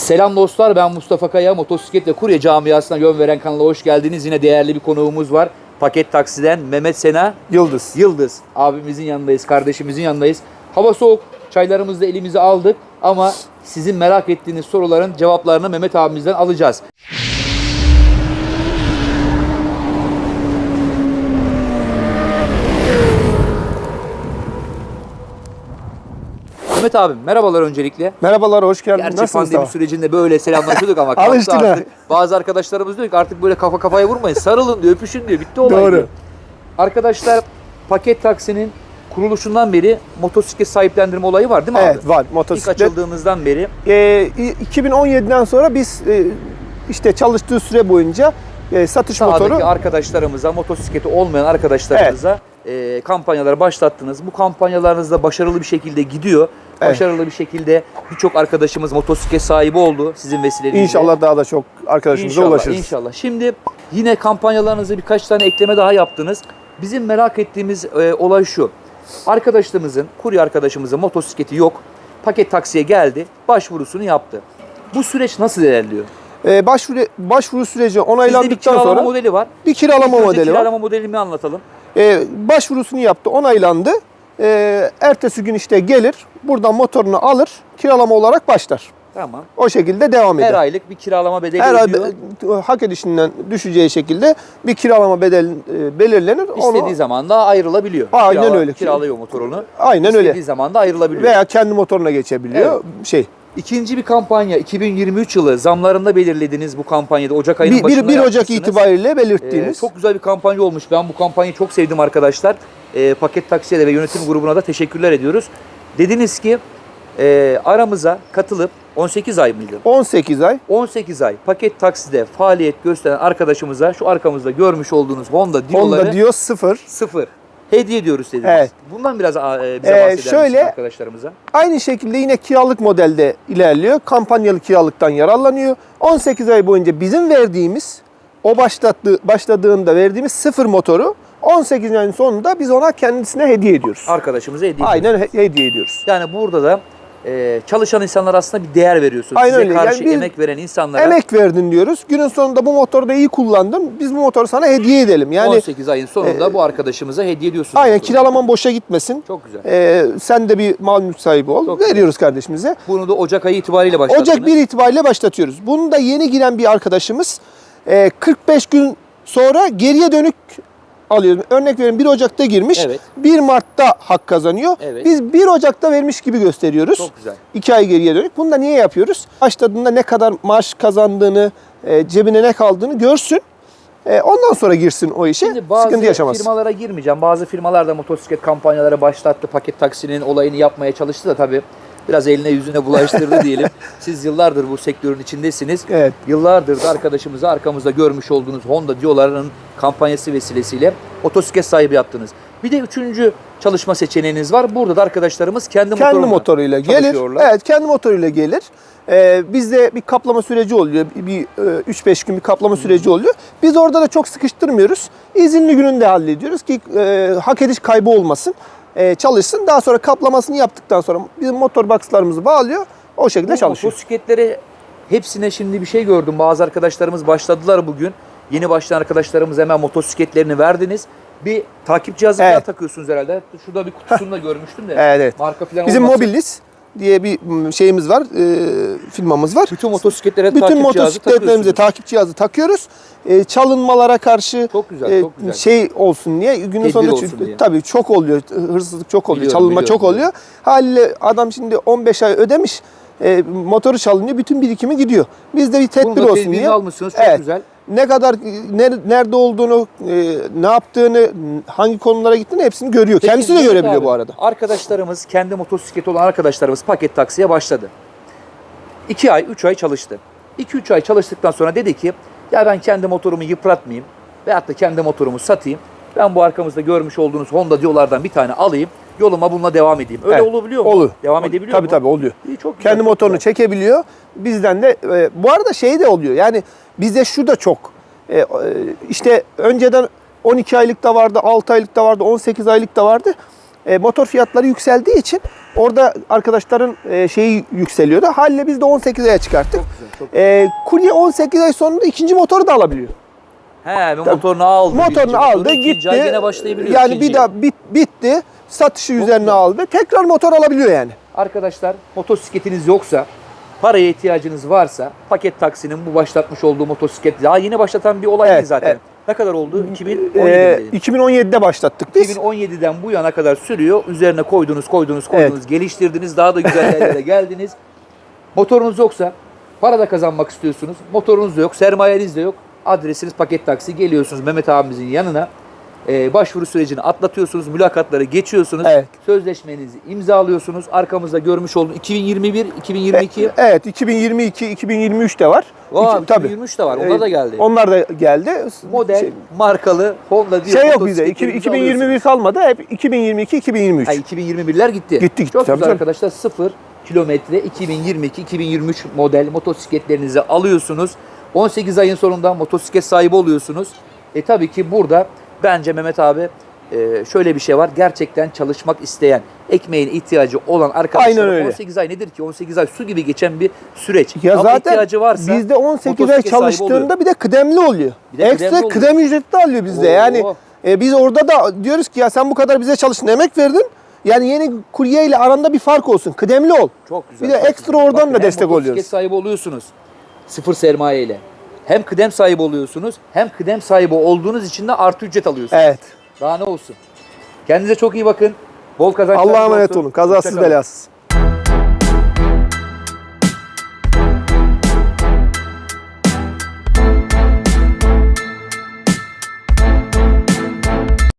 Selam dostlar ben Mustafa Kaya. Motosiklet ve kurye camiasına yön veren kanala hoş geldiniz. Yine değerli bir konuğumuz var. Paket Taksi'den Mehmet Sena Yıldız. Yıldız. Abimizin yanındayız, kardeşimizin yanındayız. Hava soğuk. Çaylarımızı da elimize aldık. Ama sizin merak ettiğiniz soruların cevaplarını Mehmet abimizden alacağız. Mehmet abim merhabalar öncelikle. Merhabalar, hoş geldin. Gerçi Nasılsın pandemi Mustafa? sürecinde böyle selamlaşıyorduk ama kalktı Alıştın ha. artık. Bazı arkadaşlarımız diyor ki artık böyle kafa kafaya vurmayın. Sarılın diyor, öpüşün diyor. Bitti olay Doğru. diyor. Arkadaşlar paket taksinin kuruluşundan beri motosiklet sahiplendirme olayı var değil mi Evet abi? var İlk motosiklet. açıldığınızdan beri Ee, i- 2017'den sonra biz e, işte çalıştığı süre boyunca e, satış sahadaki motoru arkadaşlarımıza, motosikleti olmayan arkadaşlarımıza e, kampanyaları başlattınız. Bu kampanyalarınız da başarılı bir şekilde gidiyor. Evet. Başarılı bir şekilde birçok arkadaşımız motosiklet sahibi oldu sizin vesilenizle. inşallah daha da çok arkadaşımıza İnşallah, ulaşırız. İnşallah. Şimdi yine kampanyalarınızı birkaç tane ekleme daha yaptınız. Bizim merak ettiğimiz e, olay şu. Arkadaşlarımızın, kurye arkadaşımızın motosikleti yok. Paket taksiye geldi, başvurusunu yaptı. Bu süreç nasıl ilerliyor? Ee, başvuru başvuru süreci Sizde bir onaylandıktan kiralama sonra modeli var. bir kiralama modeli var. kiralama modelini anlatalım. Ee, başvurusunu yaptı, onaylandı. Ee, ertesi gün işte gelir, buradan motorunu alır, kiralama olarak başlar. Tamam. O şekilde devam eder. Her aylık bir kiralama bedeli Her ay ödüyor. be- hak edişinden düşeceği şekilde bir kiralama bedel e, belirlenir. İstediği Onu zaman da ayrılabiliyor. Aynen Kirala- öyle. Kiralıyor motorunu. aynen İstediği öyle. zaman da ayrılabiliyor. Veya kendi motoruna geçebiliyor. Şey. İkinci bir kampanya 2023 yılı zamlarında belirlediğiniz bu kampanyada Ocak ayının Bir, başında bir, 1 Ocak itibariyle Ee, belirttiğimiz. çok güzel bir kampanya olmuş. Ben bu kampanyayı çok sevdim arkadaşlar. Ee, Paket Taksiye ve yönetim grubuna da teşekkürler ediyoruz. Dediniz ki e, aramıza katılıp 18 ay mıydı? 18 ay. 18 ay paket takside faaliyet gösteren arkadaşımıza şu arkamızda görmüş olduğunuz Honda Dio'ları Honda diyor 0. sıfır hediye ediyoruz dediniz. Evet. Bundan biraz e, bize Ee, bahseder misiniz şöyle- arkadaşlarımıza? Aynı şekilde yine kiralık modelde ilerliyor. Kampanyalı kiralıktan yararlanıyor. 18 ay boyunca bizim verdiğimiz o başlattığı, başladığında verdiğimiz sıfır motoru 18 ayın sonunda biz ona kendisine hediye ediyoruz. Arkadaşımıza hediye ediyoruz. Aynen he- hediye ediyoruz. Yani burada da e, çalışan insanlar aslında bir değer veriyorsunuz. Aynen Size öyle. karşı Yani biz- emek veren insanlara Emek verdin diyoruz. Günün sonunda bu motoru da iyi kullandın. Biz bu motoru sana hediye edelim. Yani 18 ayın sonunda bu arkadaşımıza hediye ediyorsunuz. aynen kiralaman boşa gitmesin. Çok güzel. Ee, sen de bir mal mülk sahibi ol. Çok. Veriyoruz kardeşimize. Bunu da Ocak ayı itibariyle başlattınız. Ocak 1 itibariyle başlatıyoruz. Bunu da yeni giren bir arkadaşımız e, 45 gün sonra geriye dönük alıyoruz. Örnek verin 1 Ocak'ta girmiş. Evet. 1 Mart'ta hak kazanıyor. Evet. Biz 1 Ocak'ta vermiş gibi gösteriyoruz. Çok güzel. 2 ay geriye dönük. Bunu da niye yapıyoruz? Başladığında ne kadar maaş kazandığını, e, cebine ne kaldığını görsün. E, ondan sonra girsin o işe. Şimdi bazı Sıkıntı yaşamaz. firmalara girmeyeceğim. Bazı firmalar da motosiklet kampanyaları başlattı. Paket taksinin olayını yapmaya çalıştı da tabii biraz eline yüzüne bulaştırdı diyelim. Siz yıllardır bu sektörün içindesiniz. Evet. Yıllardır da arkadaşımızı arkamızda görmüş olduğunuz Honda Dio'ların kampanyası vesilesiyle motosiklet sahibi yaptınız. Bir de üçüncü çalışma seçeneğiniz var. Burada da arkadaşlarımız kendi, kendi motoruyla gelir. Evet, kendi motoruyla gelir. Ee, bizde bir kaplama süreci oluyor. Bir, bir, e, 3-5 gün bir kaplama süreci oluyor. Biz orada da çok sıkıştırmıyoruz. İzinli gününde hallediyoruz ki e, hak ediş kaybı olmasın. E, çalışsın. Daha sonra kaplamasını yaptıktan sonra bizim motor box'larımızı bağlıyor. O şekilde Bu çalışıyor. Motosikletleri hepsine şimdi bir şey gördüm. Bazı arkadaşlarımız başladılar bugün. Yeni başlayan arkadaşlarımız hemen motosikletlerini verdiniz. Bir takip cihazı Evet. takıyorsunuz herhalde. Şurada bir kutusunu da görmüştüm de. Evet, evet. Marka falan Bizim olmasın. Mobilis diye bir şeyimiz var. E, firmamız var. Bütün motosikletlere Bütün takip cihazı motosikletlerimize takıyorsunuz. takip cihazı takıyoruz. E, çalınmalara karşı Çok güzel, e, çok güzel. şey olsun diye günün Tedbir sonunda olsun diye. tabii çok oluyor. Hırsızlık çok oluyor. Biliyorum, çalınma biliyorum, çok oluyor. Haliyle adam şimdi 15 ay ödemiş. e, motoru çalınıyor. Bütün birikimi gidiyor. Biz de bir Bunun tedbir da olsun tedbirini diye. almışsınız. Çok Evet. güzel. Ne kadar ner- nerede olduğunu, e, ne yaptığını, hangi konulara gittiğini hepsini görüyor. Peki, Kendisi de görebiliyor abi, bu arada. Arkadaşlarımız, kendi motosikleti olan arkadaşlarımız paket taksiye başladı. 2 ay, 3 ay çalıştı. 2-3 ay çalıştıktan sonra dedi ki ya ben kendi motorumu yıpratmayayım veyahut da kendi motorumu satayım. Ben bu arkamızda görmüş olduğunuz Honda Dio'lardan bir tane alayım. Yoluma bununla devam edeyim. Öyle Evet, olabiliyor mu? Olur. Devam edebiliyor tabii mu? tabii oluyor. İyi, çok Kendi motorunu güzel. çekebiliyor. Bizden de e, bu arada şey de oluyor. Yani bizde şu da çok. E, e, işte önceden 12 aylık da vardı, 6 aylık da vardı, 18 aylık da vardı. E, motor fiyatları yükseldiği için orada arkadaşların e, şeyi yükseliyordu. Haliyle biz de 18 aya çıkarttık. E, kurye 18 ay sonunda ikinci motoru da alabiliyor. He, bir motorunu aldı. Motorunu motoru, aldı, ikinci gitti. ay gene başlayabiliyor. Yani ikinciye. bir daha bit, bitti. Satışı üzerine güzel. aldı. Tekrar motor alabiliyor yani. Arkadaşlar motosikletiniz yoksa, paraya ihtiyacınız varsa paket taksinin bu başlatmış olduğu motosiklet daha yeni başlatan bir olay Evet, değil zaten. evet. Ne kadar oldu? 2017 Ee, dedi. 2017'de başlattık biz. 2017'den bu yana kadar sürüyor. Üzerine koydunuz, koydunuz, koydunuz, geliştirdiniz. Daha da güzel yerlere geldiniz. Motorunuz yoksa, para da kazanmak istiyorsunuz. Motorunuz da yok, sermayeniz de yok. Adresiniz paket taksi. Geliyorsunuz Mehmet abimizin yanına. Ee, başvuru sürecini atlatıyorsunuz, mülakatları geçiyorsunuz. Evet. Sözleşmenizi imzalıyorsunuz. Arkamızda görmüş olduğunuz 2021, 2022. Evet 2022, 2023 de var. Vay, İki- tabii. 2023 de var. Onlar da geldi. Onlar da geldi. Model, Şey, markalı, Honda diye şey yok motosikletlerinizi 2021 alıyorsunuz. kalmadı. Hep 2022, 2023. Ha, 2021'ler gitti. Gitti, gitti, Çok tabii güzel canım. arkadaşlar. 0 kilometre 2022-2023 model motosikletlerinizi alıyorsunuz. 18 ayın sonunda motosiklet sahibi oluyorsunuz. E tabii ki burada bence Mehmet abi e, şöyle bir şey var. Gerçekten çalışmak isteyen, ekmeğin ihtiyacı olan arkadaşlar Aynen öyle. 18 ay nedir ki? 18 ay su gibi geçen bir süreç. Ya Ama zaten ihtiyacı varsa bizde 18 ay çalıştığında bir de kıdemli oluyor. Bir de Ekstra kıdemli kıdem ücreti de alıyor bizde. Oo. Yani e, biz orada da diyoruz ki ya sen bu kadar bize çalıştın, emek verdin. Yani yeni kurye ile aranda bir fark olsun. Kıdemli ol. Çok güzel. Bir de ekstra güzel. oradan da hem destek oluyoruz. sahibi oluyorsunuz. Sıfır sermaye ile. Hem kıdem sahibi oluyorsunuz hem kıdem sahibi olduğunuz için de artı ücret alıyorsunuz. Evet. Daha ne olsun. Kendinize çok iyi bakın. Bol kazançlar. Allah'a emanet olsun. olun. Kazasız belasız.